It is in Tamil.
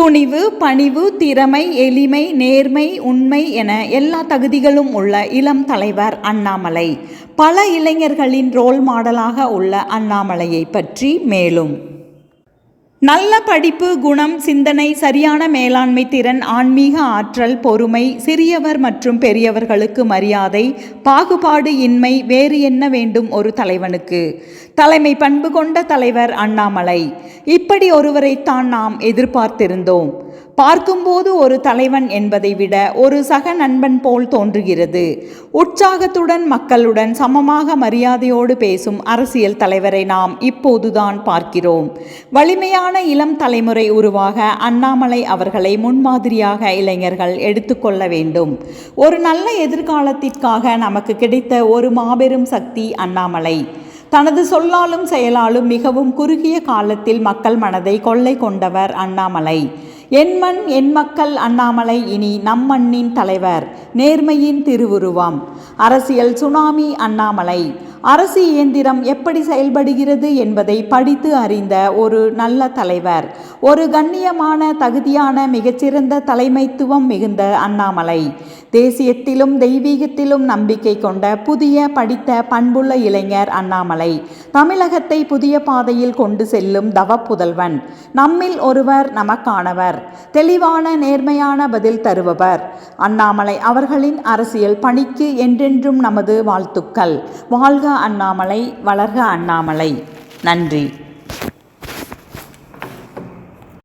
துணிவு பணிவு திறமை எளிமை நேர்மை உண்மை என எல்லா தகுதிகளும் உள்ள இளம் தலைவர் அண்ணாமலை. பல இளைஞர்களின் ரோல் மாடலாக உள்ள அண்ணாமலையை பற்றி மேலும். நல்ல படிப்பு குணம் சிந்தனை சரியான மேலாண்மை திறன் ஆன்மீக ஆற்றல் பொறுமை சிறியவர் மற்றும் பெரியவர்களுக்கு மரியாதை பாகுபாடு இன்மை வேறு என்ன வேண்டும் ஒரு தலைவனுக்கு? தலைமை பண்பு கொண்ட தலைவர் அண்ணாமலை. இப்படி ஒருவரைத்தான் நாம் எதிர்பார்த்திருந்தோம். பார்க்கும்போது ஒரு தலைவன் என்பதை விட ஒரு சக நண்பன் போல் தோன்றுகிறது. உற்சாகத்துடன் மக்களுடன் சமமாக மரியாதையோடு பேசும் அரசியல் தலைவரை நாம் இப்போதுதான் பார்க்கிறோம். வலிமையான இளம் தலைமுறை உருவாக அண்ணாமலை அவர்களை முன்மாதிரியாக இளைஞர்கள் எடுத்துக்கொள்ள வேண்டும். ஒரு நல்ல எதிர்காலத்திற்காக நமக்கு கிடைத்த ஒரு மாபெரும் சக்தி அண்ணாமலை. தனது சொல்லாலும் செயலாலும் மிகவும் குறுகிய காலத்தில் மக்கள் மனதை கொள்ளை கொண்டவர் அண்ணாமலை. என் மண் என் மக்கள் அண்ணாமலை இனி நம் மண்ணின் தலைவர். நேர்மையின் திருவுருவம். அரசியல் சுனாமி அண்ணாமலை. அரசு இயந்திரம் எப்படி செயல்படுகிறது என்பதை படித்து அறிந்த ஒரு நல்ல தலைவர். ஒரு கண்ணியமான தகுதியான மிகச்சிறந்த தலைமைத்துவம் மிகுந்த அண்ணாமலை. தேசியத்திலும் தெய்வீகத்திலும் நம்பிக்கை கொண்ட புதிய படித்த பண்புள்ள இளைஞர் அண்ணாமலை. தமிழகத்தை புதிய பாதையில் கொண்டு செல்லும் தவப்புதல்வன். நம்மில் ஒருவர் நமக்கானவர். தெளிவான நேர்மையான பதில் தருபவர். அண்ணாமலை அவர்களின் அரசியல் பணிக்கு என்றென்றும் நமது வாழ்த்துக்கள். வாழ்க அண்ணாமலை வளர்க அண்ணாமலை. நன்றி.